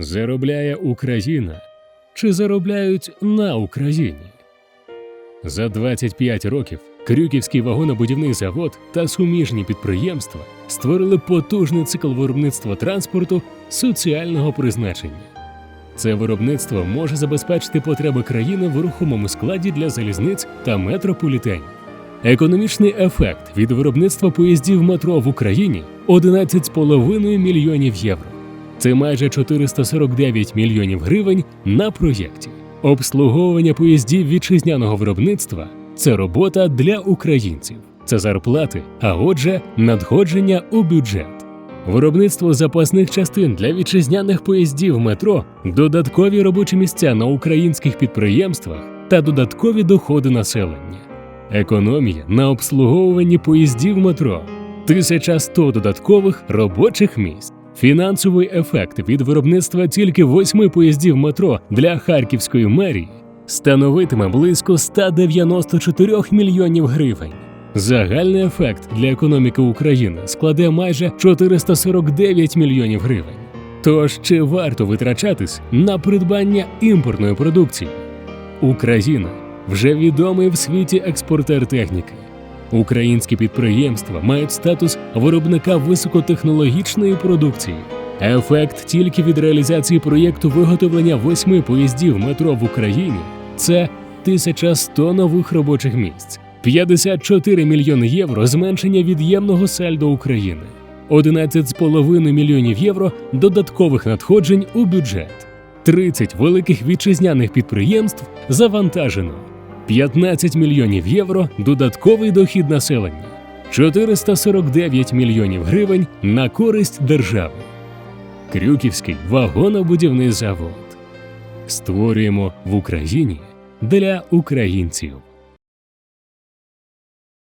Заробляє Україна чи заробляють на Україні? За 25 років Крюківський вагонобудівний завод та суміжні підприємства створили потужний цикл виробництва транспорту соціального призначення. Це виробництво може забезпечити потреби країни в рухомому складі для залізниць та метрополітенів. Економічний ефект від виробництва поїздів метро в Україні 11,5 мільйонів євро. Це майже 449 мільйонів гривень на проєкті. Обслуговування поїздів вітчизняного виробництва це робота для українців, це зарплати, а отже, надходження у бюджет. Виробництво запасних частин для вітчизняних поїздів метро, додаткові робочі місця на українських підприємствах та додаткові доходи населення. Економія на обслуговуванні поїздів метро 1100 додаткових робочих місць. Фінансовий ефект від виробництва тільки восьми поїздів метро для Харківської мерії становитиме близько 194 мільйонів гривень. Загальний ефект для економіки України складе майже 449 мільйонів гривень. Тож чи варто витрачатись на придбання імпортної продукції? Україна вже відомий в світі експортер техніки. Українські підприємства мають статус виробника високотехнологічної продукції. Ефект тільки від реалізації проєкту виготовлення восьми поїздів метро в Україні це 1100 нових робочих місць, 54 мільйони євро зменшення від'ємного сальдо України, 11,5 мільйонів євро додаткових надходжень у бюджет, 30 великих вітчизняних підприємств завантажено. 15 мільйонів євро додатковий дохід населення, 449 мільйонів гривень на користь держави. Крюківський вагонобудівний завод. Створюємо в Україні для українців.